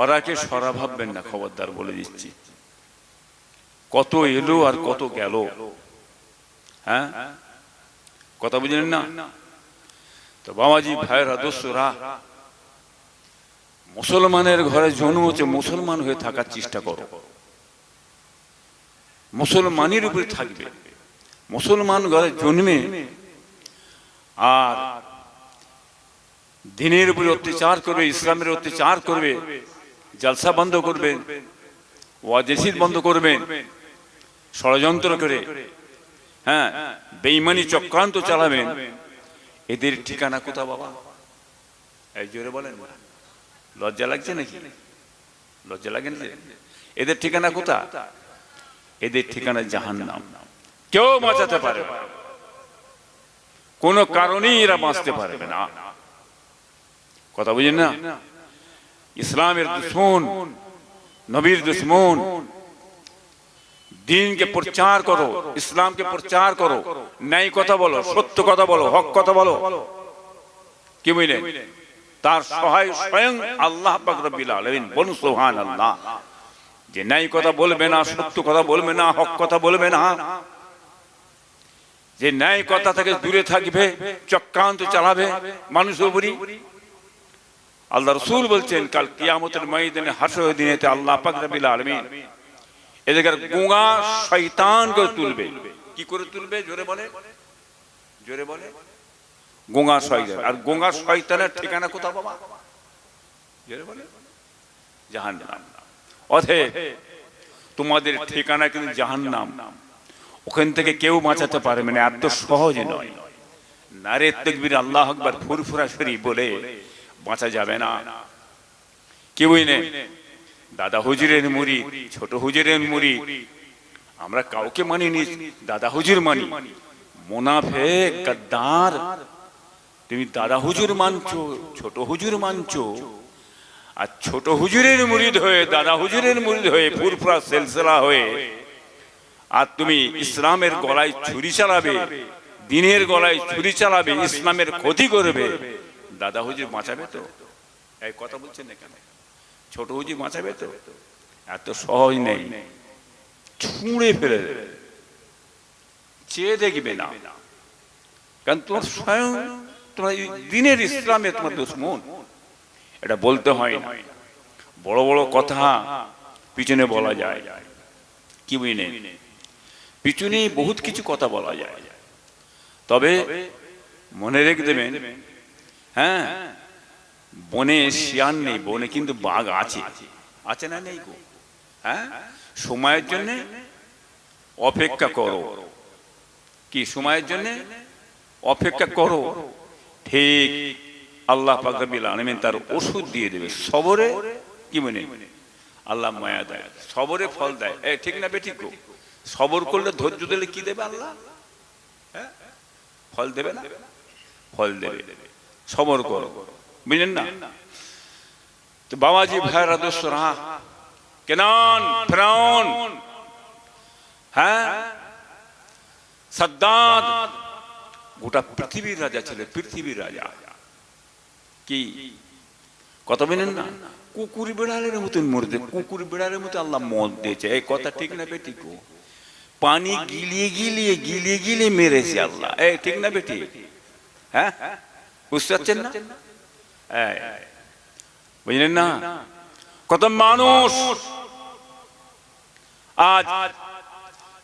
ওরাকে সরা ভাববেন না, খবরদার বলে দিচ্ছি। কত এলো আর কত গেল। হ্যাঁ? কথা বুঝলেন না? তো বাবাজি, ভাইয়ের আদর্শরা মুসলমানের ঘরে জন্ম হচ্ছে, মুসলমান হয়ে থাকার চেষ্টা করো। মুসলমানের উপরে থাকবে। মুসলমান ঘরে জন্মে আর দিনের উপরে অত্যাচার করবে, ইসলামের অত্যাচার করবে জলসা বন্ধ করবে ওয়াজেসিদ বন্ধ করবে ষড়যন্ত্র করে হ্যাঁ বেইমানি চক্রান্ত চালাবেন। এদের ঠিকানা কোথা বাবা? এই জোরে বলেন। লজ্জা লাগছে নাকি? লজ্জা লাগে না এদের ঠিকানা কোথা এদের ঠিকানা জাহান নাম কেউ বাঁচাতে পারে। কোনো কারণেই এরা বাঁচতে পারবে না। কথা বুঝেন না? ইসলামের দুশ্মন, নবীর দুশ্মন। দিনকে প্রচার করো, ইসলামকে প্রচার করো। ন্যায় কথা বলো, সত্য কথা বলো, হক কথা বলো। কি বুঝলেন তার সহায় স্বয়ং আল্লাহ বলুন, সুবহানাল্লাহ। যে ন্যায় কথা বলবে না, সত্য কথা বলবে না, হক কথা বলবে না, যে ন্যায় কথা থেকে দূরে থাকবে, চক্রান্ত চালাবে মানুষের উপরই আল্লাহ রসুল বলছেন, কাল কিয়ামতের ময়দানে হাসর দিনেতে আল্লাহ পাক রব্বিল আলামিন এদেরকে গোঙা শয়তান করে তুলবে। কি করে তুলবে? জোরে বলে। জোরে বলে। গোঙা শয়তান। আর গোঙা শয়তানের ঠিকানা কোথাও বাবা? জোরে বলে। জাহান্নাম। অতএব তোমাদের ঠিকানা কিন্তু জাহান্নাম। ওখান থেকে কেউ বাঁচাতে পারবে না, এত সহজে নয়। নারে তকবির আল্লাহ আকবার ফুরফুরা শরীফ বলে বাঁচা যাবে না। কি বুঝলে দাদা হুজুরের মুড়ি, ছোট হুজুরের মুড়ি। আমরা কাউকে মানিনি দাদা হুজুর মানি। মোনাফে গদ্দার। তুমি দাদা হুজুর মানছো, ছোট হুজুর মানছো। আর ছোট হুজুরের মুরিদ হয়ে, দাদা হুজুরের মুরিদ হয়ে ফুরফুরা সেলসেলা হয়ে, আর তুমি ইসলামের গলায় ছুরি চালাবে, দিনের গলায় ছুরি চালাবে, ইসলামের ক্ষতি করবে। দাদা হুজুর বাঁচাবে তো? এই কথা বলছেন না কেন? ছোট হুজুর বাঁচাবে তো? এত সহজ নেই। ছুঁড়ে ফেলে দেবে। চেয়ে দেখবে না। কারণ তোমার স্বয়ং তোমার দিনের ইসলামে তোমার দুশ্মন এটা বলতে হয় না। বড় বড় কথা পিছনে বলা যায়। কি বুঝলে পিছনে বহুত কিছু কথা বলা যায়। তবে মনে রেখে দেবেন হ্যাঁ বনে শিয়ান নেই বনে কিন্তু বাঘ আছে। আছে না নেই গো? হ্যাঁ সময়ের জন্য অপেক্ষা করো। কি সময়ের জন্য? অপেক্ষা করো। ঠিক আল্লাহ পাকবিল আলমিন তার ওষুধ দিয়ে দেবে। সবরে কি মনে? আল্লাহ মায়া দেয়। সবরে ফল দেয়। এ ঠিক না বেঠিক গো? সবর করলে ধৈর্য দিলে কি দেবে আল্লাহ? হ্যাঁ? ফল দেবে না? ফল দেবে দেবে। সবর করো। বুঝলেন না? তো বাবাজি ভাইয়ের আদর্শ রাহা কেনান হ্যাঁ? সাদ্দাদ। গোটা পৃথিবীর রাজা ছিল, পৃথিবীর রাজা। কি? কথা বলেন না? কুকুর বিড়ালের মতন মরতে, কুকুর বিড়ালের মতো আল্লাহ মদ দিয়েছে। এই কথা ঠিক না বেটি কো পানি গিলিয়ে গিলিয়ে গিলিয়ে গিলিয়ে মেরেছে আল্লাহ। এই ঠিক না বেটি? হ্যাঁ? বুঝতে পারছেন না বুঝলেন না কত মানুষ আজ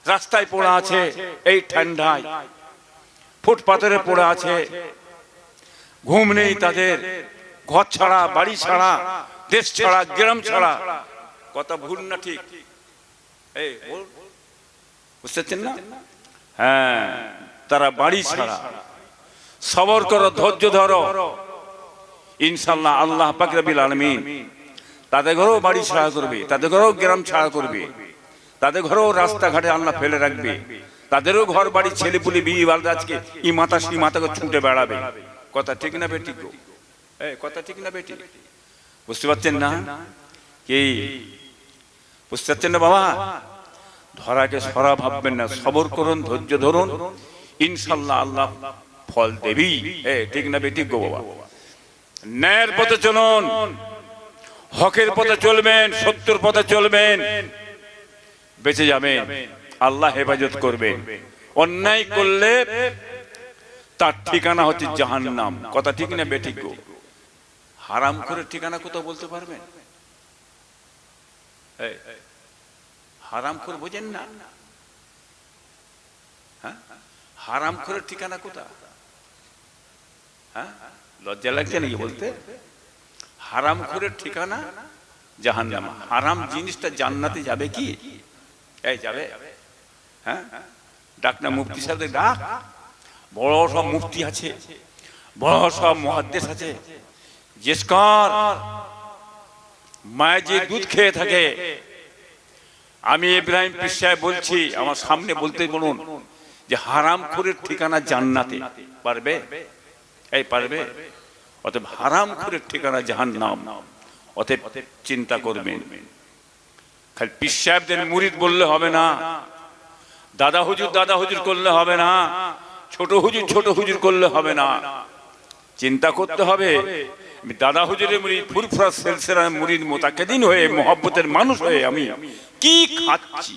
রাস্তায় পড়ে আছে এই ঠান্ডায় ফুটপাথরে পড়ে আছে ঘুম নেই তাদের ঘর ছাড়া বাড়ি ছাড়া দেশ ছাড়া গ্রাম ছাড়া কথা ভুল না ঠিক এই বুঝতে পারছেন না হ্যাঁ তারা বাড়ি ছাড়া সবর করো, ধৈর্য ধরো। ইনশাল্লাহ আল্লাহ পাকরাবিল আলমিন তাদের ঘরেও বাড়ি ছাড়া করবে, তাদের ঘরেও গ্রাম ছাড়া করবে, তাদের ঘরেও রাস্তাঘাটে আল্লাহ ফেলে রাখবে, তাদেরও ঘর, বাড়ি ছেলে পুলি বিয়ে বালদা আজকে ই মাথা সি মাথাকে ছুটে বেড়াবে। কথা ঠিক না বেটি গো? কথা ঠিক না বেটি বুঝতে পারছেন না? কি? বুঝতে পারছেন না বাবা? ধরাকে সরা ভাববেন না, সবর করুন, ধৈর্য ধরুন। ইনশাল্লাহ আল্লাহ ফল দেবী। ঠিক না বেটি গো বাবা? ন্যায়ের পথে চলুন, হকের পথে চলবেন, সত্যর পথে চলবেন। বেঁচে যাবেন, আল্লাহ হেফাজত করবেন। অন্যায় করলে তার ঠিকানা হচ্ছে জাহান্নাম। কথা ঠিক না বেঠিক গো? হারাম করে ঠিকানা কোথাও বলতে পারবেন? হারাম করে বোঝেন না। হ্যাঁ? হারাম করে ঠিকানা কোথা হ্যাঁ? লজ্জা লাগছে নাকি বলতে? হারাম করে ঠিকানা? জাহান্নাম। হারাম জিনিসটা জান্নাতে যাবে কি? এই যাবে। হ্যাঁ? ডাক না মুফতি সাহেবদের ডাক। বড় সব মুফতি আছে। বড় সব মহাদ্দেশ আছে। জিসকর। মায়ের যে দুধ খেয়ে থাকে। আমি ইব্রাহিম পিসায় বলছি, আমার সামনে বলতে বলুন যে হারাম খুরের ঠিকানা জান্নাতে। পারবে? এই পারবে? অতএব হারাম খুরের ঠিকানা জাহান্নাম। অতএব চিন্তা করবেন। খালি পিসাবদের মুরিদ বললে হবে না। দাদা হুজুর দাদা হুজুর করলে হবে না। ছোট হুজুর ছোট হুজুর করলে হবে না। চিন্তা করতে হবে। দাদা হুজুরের মুড়ি ফুরফুরা সেলসেরা মুড়ির মোতাকেদিন হয়ে, মোহাব্বতের মানুষ হয়ে আমি কি খাচ্ছি?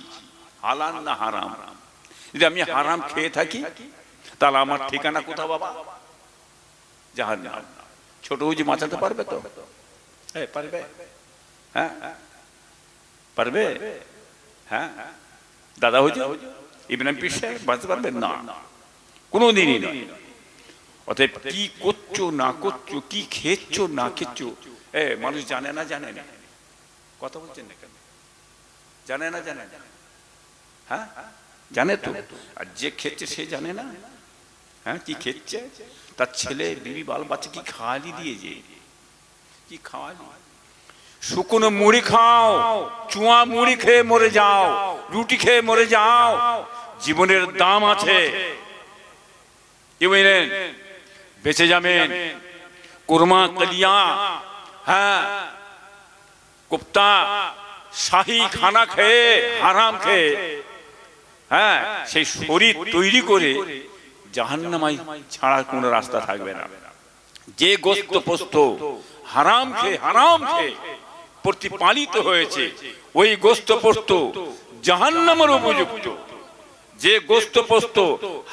হালাল না হারাম? যদি আমি হারাম খেয়ে থাকি, তাহলে আমার ঠিকানা কোথাও বাবা? জাহান ছোট হুজুর বাঁচাতে পারবে তো পারবে হ্যাঁ পারবে হ্যাঁ দাদা হুজুর ইব্রাহিম পীর সাহেব বাঁচতে পারবেন না কোনো দিনই নয় অতএব কি করছ না করছ কি খেচ্ছো না খেচ্ছো এ মানুষ জানে না জানে না কথা বলছেন না কেন জানে না জানে না হ্যাঁ জানে তো আর যে খেচ্ছে সে জানে না হ্যাঁ কি খেচ্ছে? তার ছেলে বিবি বাল বাচ্চা কি খাওয়ালি দিয়েছে কি খাওয়ালি শুকনো মুড়ি খাও, চুয়া মুড়ি খেয়ে মরে যাও, রুটি খেয়ে মরে যাও, জীবনের দাম আছে। কি বুঝলেন বেঁচে যাবেন। কোরমা কালিয়া হ্যাঁ কুপ্তা, শাহী খানা খেয়ে, হারাম খেয়ে হ্যাঁ সেই শরীর তৈরি করে জাহান্নামাই ছাড়া কোনো রাস্তা থাকবে না। যে গোস্ত পোস্ত হারাম খেয়ে হারাম খেয়ে প্রতিপালিত হয়েছে ওই গোস্ত পোস্ত জাহান্নামের উপযুক্ত। যে গোস্ত পোস্ত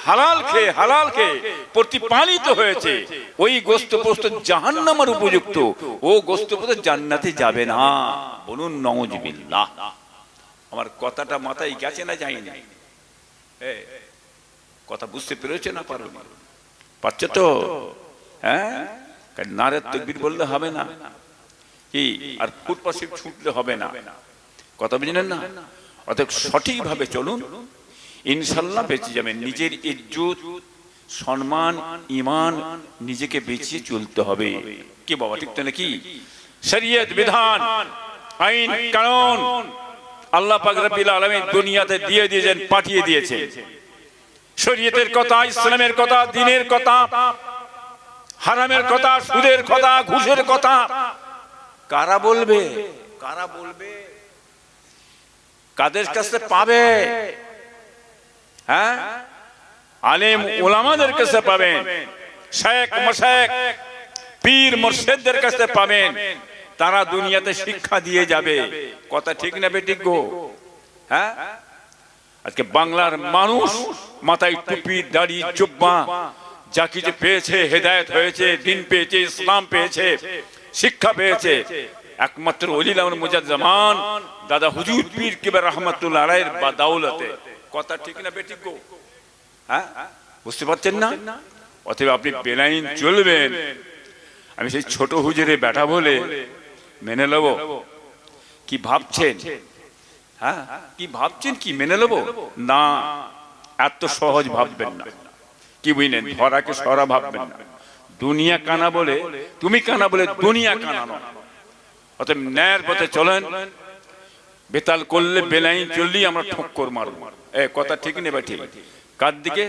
হালাল খেয়ে হালাল খেয়ে প্রতিপালিত হয়েছে ওই গোস্ত পোস্ত জাহান্নামের উপযুক্ত। ও গোস্ত পোস্ত জান্নাতে যাবে না। বলুন নওয়াজবিল্লাহ আমার কথাটা মাথায় গেছে না যায়নি? এ, কথা বুঝতে পেরেছে না পারো পারছে তো? হ্যাঁ? নারের তকবির বললে হবে না। কি? আর ফুটপাশে ছুটলে হবে না। কথা বুঝলেন না? অতএব সঠিকভাবে চলুন। ইনশাল্লাহ বেঁচে যাবেন। নিজের ইজ্জত সম্মান ইমান নিজেকে বেঁচিয়ে চলতে হবে। কি বাবা ঠিক তো নাকি শরীয়ত বিধান আইন কানুন। আল্লাহ পাক রব্বিল আলামিন দুনিয়াতে দিয়ে দিয়েছেন পাঠিয়ে দিয়েছেন। শরীয়তের কথা, ইসলামের কথা, দিনের কথা, হারামের কথা, সুদের কথা, ঘুষের কথা। কারা বলবে? কারা বলবে? কাদের কাছে পাবে? হ্যাঁ? আলেম ওলামাদের কাছে পাবেন, শেখ মশেখ পীর মুর্শিদদের কাছে পাবেন। তারা দুনিয়াতে শিক্ষা দিয়ে যাবে। কথা ঠিক না বেঠিক গো? হ্যাঁ? আজকে বাংলার মানুষ মাথায় টুপি, দাড়ি, জুব্বা, যা কিছু পেয়েছে, হেদায়েত হয়েছে, দিন পেয়েছে, ইসলাম পেয়েছে, শিক্ষা পেয়েছে। একমাত্র অলিল আমর মুজাজ্জামান দাদা হুজুর পীর কিবার রহমাতুল্লাহ আলাইহির বা দাউলতে কথা ঠিক না বেঠিক গো? হ্যাঁ? বুঝতে পারছেন না? অতএব আপনি বেলাইন চলবেন। আমি সেই ছোট হুজুরে ব্যাটা বলে মেনে নেব। কি ভাবছেন? হ্যাঁ? কি ভাবছেন কি মেনে নেব? না এত সহজ ভাববেন না। কি বুঝলেন? ধরাকে সরা ভাববেন না। দুনিয়া কানা বলে তুমি কানা বলে দুনিয়া কানা নয়। অতএব ন্যায়ের পথে চলেন। বেতাল করলে বেলাইন চললেই আমরা ঠক্কর মারব। এ কথা ঠিক নেবে ঠিক কার দিকে?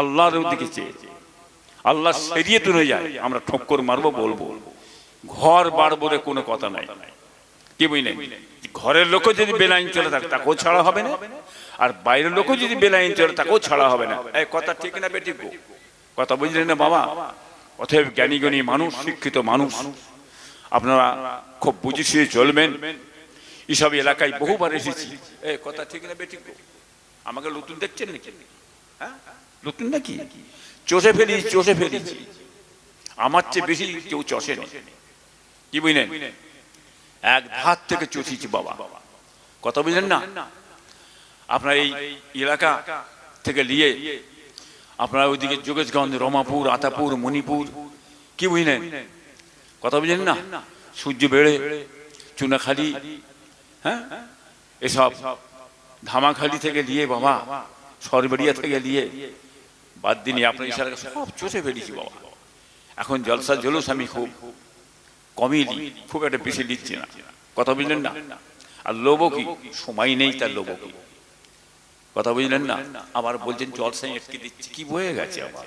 আল্লাহর দিকে চেয়ে। আল্লাহ সেরিয়ে তুলে যায় আমরা ঠক্কর মারবো বলব। ঘর বাড়বো রে কোনো কথা নাই। কি বুঝলেন? ঘরের লোকও যদি বেলাইন চলে থাকে তাকেও ছাড়া হবে না। আর বাইরের লোকও যদি বেলাইন চলে তাকেও ছাড়া হবে না। এই কথা ঠিক না বেটি গো? কথা বুঝলেন না বাবা? অতএব জ্ঞানী গণী মানুষ শিক্ষিত মানুষ আপনারা খুব বুঝে শুয়ে চলবেন। এসব এলাকায় বহুবার এসেছি। এ কথা ঠিক না বেঠিক আমাকে নতুন দেখছেন নাকি? হ্যাঁ? নতুন নাকি? চষে ফেলি চষে ফেলেছি। আমার চেয়ে বেশি কেউ চষে কি বুঝলেন? এক ধাত থেকে চষিছি বাবা। কথা বুঝলেন না? আপনার এই এলাকা থেকে নিয়ে আপনার ওইদিকে যোগেশগঞ্জ, রমাপুর, আতাপুর, মণিপুর, কি বুঝলেন? কথা বুঝলেন না? সূর্য বেড়ে, চুনাখালি হ্যাঁ? এসব ধামাখালি থেকে নিয়ে বাবা সরবেরিয়া থেকে নিয়ে বাদ দিনই আপনার ইশারা সব চষে ফেলেছি বাবা। এখন জলসা জলুস আমি খুব। দিই খুব একটা বেশি দিচ্ছি না। কথা বুঝলেন না? আর লোবো কি? সময় নেই তার লোবো কি? কথা বুঝলেন না? আবার বলছেন জলসা এটকে দিচ্ছি। কি বয়ে গেছে আবার?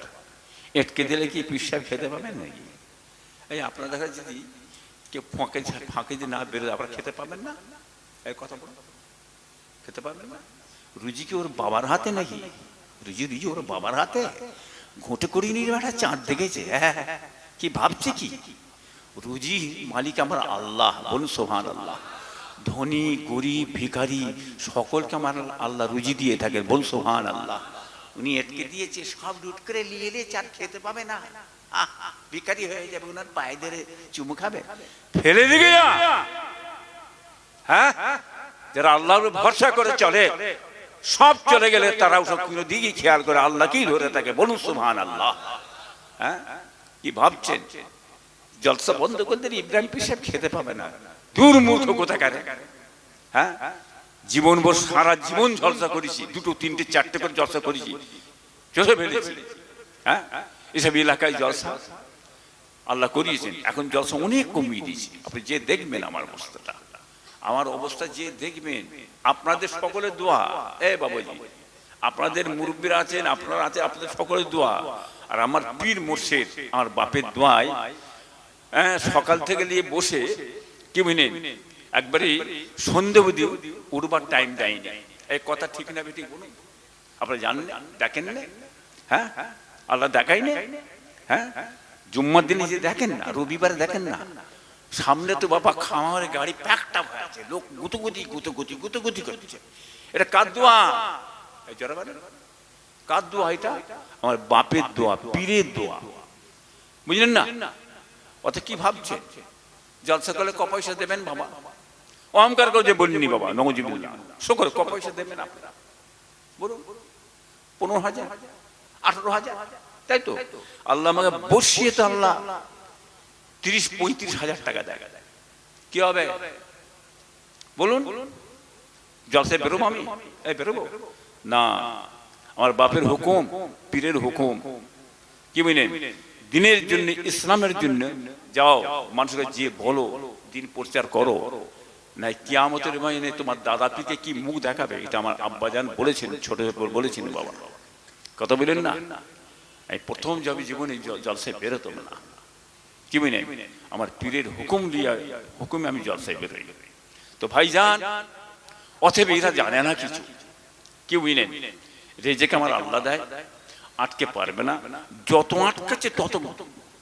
এটকে দিলে কি পিসাব খেতে পাবেন নাকি? এই আপনার দেখা যদি কেউ ফাঁকে ফাঁকে যে না বেরোয় আপনারা খেতে পাবেন না? এই কথা বলুন। খেতে পারবেন না? রুজি কি ওর বাবার হাতে নাকি? রুজি রুজি ওর বাবার হাতে? ঘুঁটে করিয়ে নিয়ে একটা চাঁদ দেখেছে। হ্যাঁ, হ্যাঁ, হ্যাঁ। কি ভাবছে কি? রুজি মালিক আমার আল্লাহ, বলুন সোহান আল্লাহ ধনী, গরিব, ভিখারি, সকলকে আমার আল্লাহ রুজি দিয়ে থাকেন, বলুন সোহান আল্লাহ উনি এটকে দিয়েছে, সব লুট করে নিয়ে এলে চার খেতে পাবে না। ভিখারি হয়ে যাবে, ওনার পায়ে ধরে চুমু খাবে। ফেলে দিকে হ্যাঁ? যারা আল্লাহর ভরসা করে চলে, সব চলে গেলে তারা ওসব কোনো দিকে খেয়াল করে, আল্লাহ কি ধরে থাকে, বলুন সুবহান আল্লাহ হ্যাঁ? কি ভাবছেন? জলসা বন্ধ করতে ইব্রাহিম পিসাব খেতে পাবে না। দূর মূর্খ কোথাকার? হ্যাঁ? জীবন ভর সারা জীবন জলসা করেছি দুটো তিনটে চারটে করে জলসা করেছি। চলে ফেলেছি। হ্যাঁ? এসব এলাকায় জলসা। আল্লাহ করিয়েছেন। এখন জলসা অনেক কমিয়ে দিয়েছি। আপনি যে দেখবেন আমার অবস্থাটা। আমার অবস্থা যে দেখবেন আপনাদের সকলের দোয়া। এ বাবাজি আপনাদের মুরব্বীরা আছেন আপনারা আছেন আপনাদের সকলের দোয়া। আর আমার পীর মোর্শেদ আমার বাপের দোয়ায় হ্যাঁ সকাল থেকে নিয়ে বসে কি বুঝলেন একবারে সন্ধে অবধি উড়বার টাইম দেয়নি। এই কথা ঠিক না বেটি বলুন? আপনারা জানেন দেখেন না? হ্যাঁ? আল্লাহ দেখাই না? হ্যাঁ? জুম্মার দিনে যে দেখেন না, রবিবারে দেখেন না। সামনে তো বাবা খামার গাড়ি প্যাকটা হয়ে আছে, লোক গুতুগুতি গুতুগুতি গুতুগুতি করছে। এটা কার দোয়া। কার দোয়া এটা? আমার বাপের দোয়া, পীরের দোয়া। বুঝলেন না? অত কি ভাবছে? জলসা করলে ক পয়সা দেবেন বাবা? অহংকার করে যে বলিনি বাবা নগজিবুল্লাহ শোকর ক পয়সা দেবেন আপনারা বলুন পনেরো হাজার আঠারো হাজার তাই তো? আল্লাহ আমাকে বসিয়ে তো আল্লাহ তিরিশ পঁয়ত্রিশ হাজার টাকা দেয়। কি হবে? বলুন। জলসায় বেরোবো আমি? এই বেরোবো? না আমার বাপের হুকুম পীরের হুকুম। কি বুঝলেন দিনের জন্য, ইসলামের জন্য যাও, মানুষকে যে বলো, দিন প্রচার করো। নাই, কিয়ামতের মাইনে তোমার দাদা পিকে কি মুখ দেখাবে? এটা আমার আব্বাজান বলেছেন, ছোট বলেছেন বাবা। কথা বলেন না? এই প্রথম যাবে জীবনে জ- জলসায় বেরোতো না। কি বুঝলেন আমার পীরের হুকুম দিয়া, হুকুমে আমি জলসায় বেরোই। তো ভাই ভাইজান, অথবা এরা জানে না কিছু। কি বুঝলেন রেজেকে আমার আল্লাহ দেয়। আটকে পারবে না। যত আটকাচ্ছে তত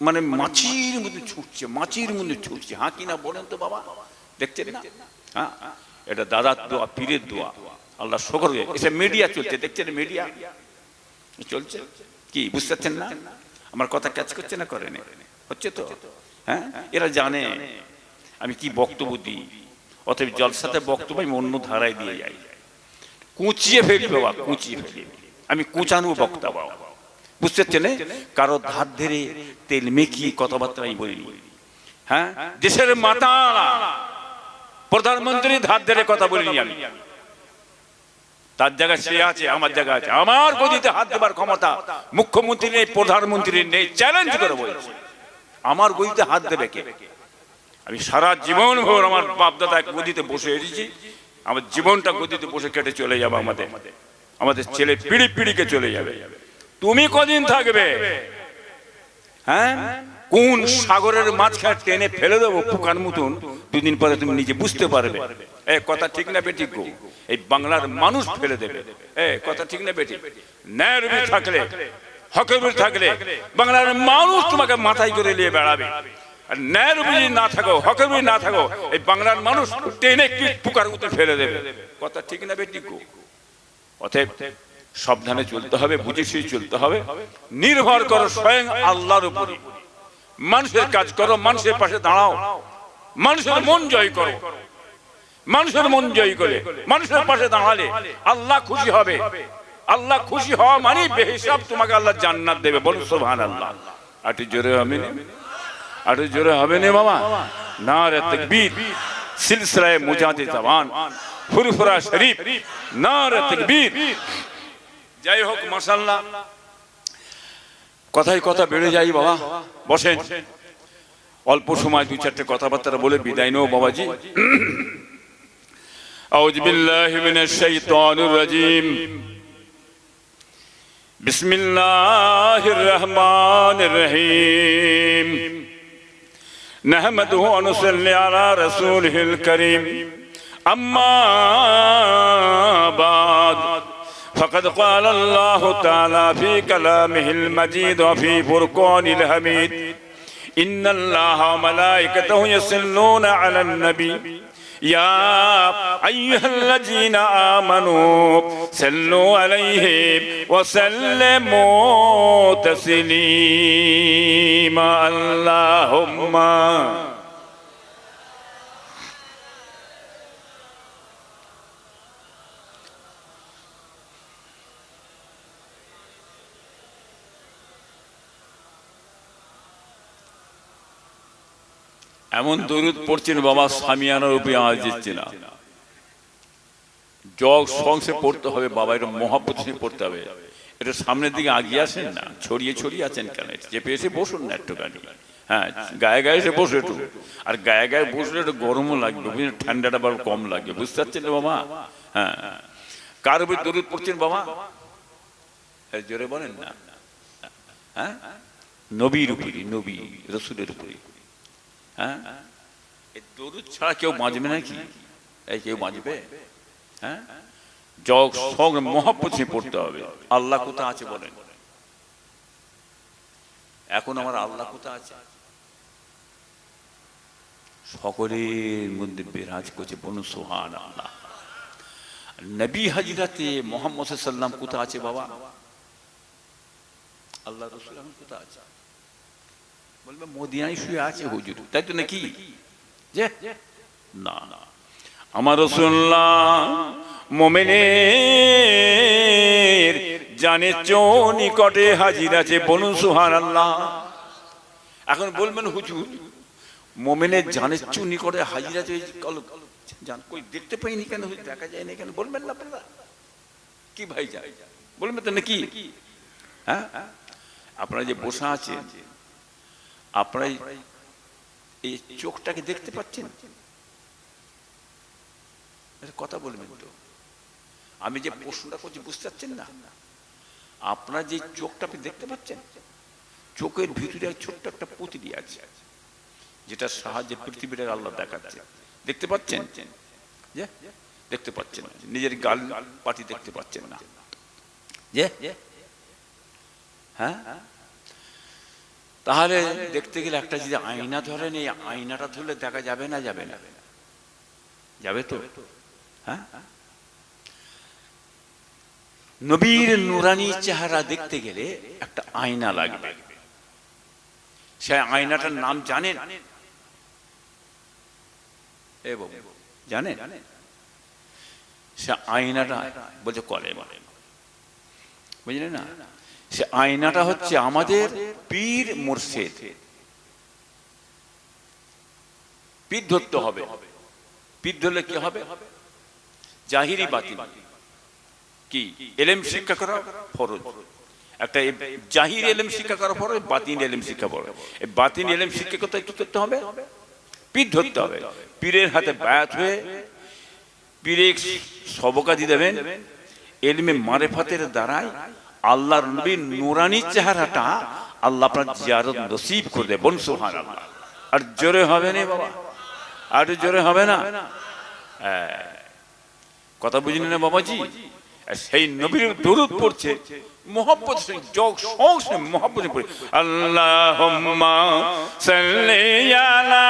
মানে মাছির মধ্যে ছুটছে, মাছির মধ্যে ছুটছে। হ্যাঁ কি না বলেন তো বাবা? দেখছেন হ্যাঁ? এটা দাদার দোয়া, পীরের দোয়া। আল্লাহ শকর এসে মিডিয়া চলছে, দেখছেন মিডিয়া চলছে? কি, বুঝতে পারছেন না? আমার কথা ক্যাচ করছে না করেনি? হচ্ছে তো? হ্যাঁ? এরা জানে। আমি কি বক্তব্য দিই? অতএব জলসাতে বক্তব্য আমি অন্য ধারায় দিয়ে যাই। কুচিয়ে ফেলি বাবা, কুচিয়ে ফেলি আমি কুচানো বক্তা বাবা। বুঝতে পারছেন? কারও ধার ধরে তেল মেখিয়ে কথাবার্তা আমি বলিনি। হ্যাঁ? দেশের মাতা প্রধানমন্ত্রী ধার ধরে কথা বলিনি আমি। তার জায়গায় সে আছে, আমার জায়গা আছে। আমার হাত দেবার ক্ষমতা মুখ্যমন্ত্রী নেই, প্রধানমন্ত্রী নেই চ্যালেঞ্জ করে বলছি। আমার গদিতে হাত দেবে কে? আমি সারা জীবন ভোর আমার বাপদাদা এক গদিতে বসে এসেছি। আমার জীবনটা গদিতে বসে কেটে চলে যাবে আমাদের। আমাদের ছেলে পিড়ি পিড়িকে চলে যাবে। তুমি কদিন থাকবে? হ্যাঁ? কোন সাগরের মাঝখানে টেনে ফেলে দেবো পোকার মতন? দুদিন পরে তুমি নিজে বুঝতে পারবে। এ, কথা ঠিক না বেঠিক গো? এই বাংলার মানুষ ফেলে দেবে। এ, কথা ঠিক না ন্যায়ের থাকলে হকের থাকলে, বাংলার মানুষ তোমাকে মাথায় করে নিয়ে বেড়াবে। আর ন্যায়ের না থাকো হকের না থাকো, এই বাংলার মানুষ টেনে একটি পুকার ফেলে দেবে? কথা ঠিক না বেটি গো? অতএব সাবধানে চলতে হবে, বুঝে চলতে হবে। নির্ভর করো স্বয়ং আল্লাহর উপরে মানুষের কাজ করো, মানুষের পাশে দাঁড়াও। মানুষের মন জয় করো। মানুষের মন জয় করে মানুষের পাশে দাঁড়ালে আল্লাহ খুশি হবে। আল্লাহ খুশি হওয়া মানে বেহিসাব তোমাকে আল্লাহ জান্নাত দেবে। বলুন সোভান আল্লাহ আটু জোরে হবে না? জোরে হবে না বাবা? না রে তকবীর, সিলসিলায় মুজাদে জবান, ফুরফুরা শরীফ না রে তকবীর। যাই হোক মাশাআল্লাহ কথায় কথা বেড়ে যাই বাবা বসেন অল্প সময় দু চারটে কথাবার্তা বলে বিদায় নেও বাবাজি أعوذ بالله من الشيطان الرجيم بسم الله الرحمن الرحيم نحمده ونصلي على رسوله الكريم أما بعد فقد قال الله تعالى في كلامه المجيد وفي فرقان الحميد. إن الله وملائكته يصلون على النبي. يا أيها الذين آمنوا صلوا عليه وسلموا تسليما. اللهم এমন দরুদ পড়ছেন বাবা সামিয়ানার উপরে আওয়াজ দিচ্ছে না জগ সংসে পড়তে হবে, বাবা, এটা মহাপত পড়তে হবে। এটা সামনের দিকে আগিয়ে আসেন না? ছড়িয়ে ছড়িয়ে আছেন কেন? চেপে এসে বসুন না একটুখানি। হ্যাঁ গায়ে গায়ে এসে বসে একটু। আর গায়ে গায়ে বসলে একটু গরমও লাগবে, বুঝলেন? ঠান্ডাটা আবার কম লাগবে, বুঝতে পারছেন না বাবা? হ্যাঁ। কার উপরে দরুদ পড়ছেন বাবা? জোরে বলেন না। হ্যাঁ? নবীর উপরে নবী, রসুলের উপরে হ্যাঁ? দরুদ ছাড়া কেউ বাঁচবে নাকি? এই কেউ বাঁচবে? হ্যাঁ? জগ সঙ্গে মহাপুথি পড়তে হবে। আল্লাহ কোথা আছে বলেন? এখন আমার আল্লাহ কোথা আছে? সকলের মধ্যে বিরাজ করছে বনু সোহান আল্লাহ নবী হাজিরাতে মোহাম্মদ সাল্লাম কোথা আছে বাবা? আল্লাহ রসুল এখন কোথা আছে? বলবে মদিনায় শুয়ে আছে হুজুর। তাই তো নাকি? যে না না। আমার রসুল্লাহ মোমেনের জানে চো নিকটে হাজির আছে বলুন সুহান আল্লাহ এখন বলবেন হুজুর মোমেনের জানের চো নিকটে হাজির আছে জান কই দেখতে পাইনি কেন? দেখা যায় না কেন? বলবেন না আপনারা। কি ভাই যায় বলবেন তো নাকি? হ্যাঁ? আপনারা যে বসা আছেন আপনারা এই চোখটাকে দেখতে পাচ্ছেন? কথা বলবেন তো। আমি যে প্রশ্নটা করছি, বুঝতে পারছেন না? আপনার যে চোখটা আপনি দেখতে পাচ্ছেন, চোখের ভিতরে ছোট্ট একটা পুঁতিটি আছে যেটা সাহায্যে পৃথিবীটাকে আল্লাহ দেখাচ্ছে। দেখতে পাচ্ছেন? দেখতে পাচ্ছেন। নিজের গাল পাটি দেখতে পাচ্ছেন না। হ্যাঁ? তাহলে দেখতে গেলে একটা যদি আয়না ধরেন এই আয়নাটা ধরলে দেখা যাবে না যাবে না? যাবে তো? হ্যাঁ? নবীর নুরানি চেহারা দেখতে গেলে একটা আয়না লাগবে। সে আয়নাটার নাম জানেন? এ বাবু, জানেন? সে আয়নাটা বলছে কলে বলে বুঝলেন না? সে আয়নাটা হচ্ছে আমাদের পীর মুর্শেদ। পীর ধরতে হবে। পীর ধরলে কি হবে? জাহিরি বাতিল। কি? এলেম শিক্ষা করা ফরজ। একটা জাহির এলেম শিক্ষা করা ফরজ বাতিন এলেম শিক্ষা ফরজ। এই বাতিন এলেম শিক্ষা করতে কি করতে হবে? পীর ধরতে হবে। পীরের হাতে বায়াত হয়ে পীরে সবকাদি দেবেন। এলমে মারেফাতের দ্বারাই আল্লাহর নবীর নুরানি চেহারাটা আল্লাহ আপনার জিয়ারত নসিব করে দেবেন সুহান আল্লাহ আর জোরে হবে না বাবা? আর জোরে হবে না? হ্যাঁ। কথা বুঝলেন না বাবাজি? সেই নবীর দরুদ পড়ছে, মোহব্বত যোগ সঙ্গে মোহব্বত পড়ি আল্লাহ সাল্লি আলা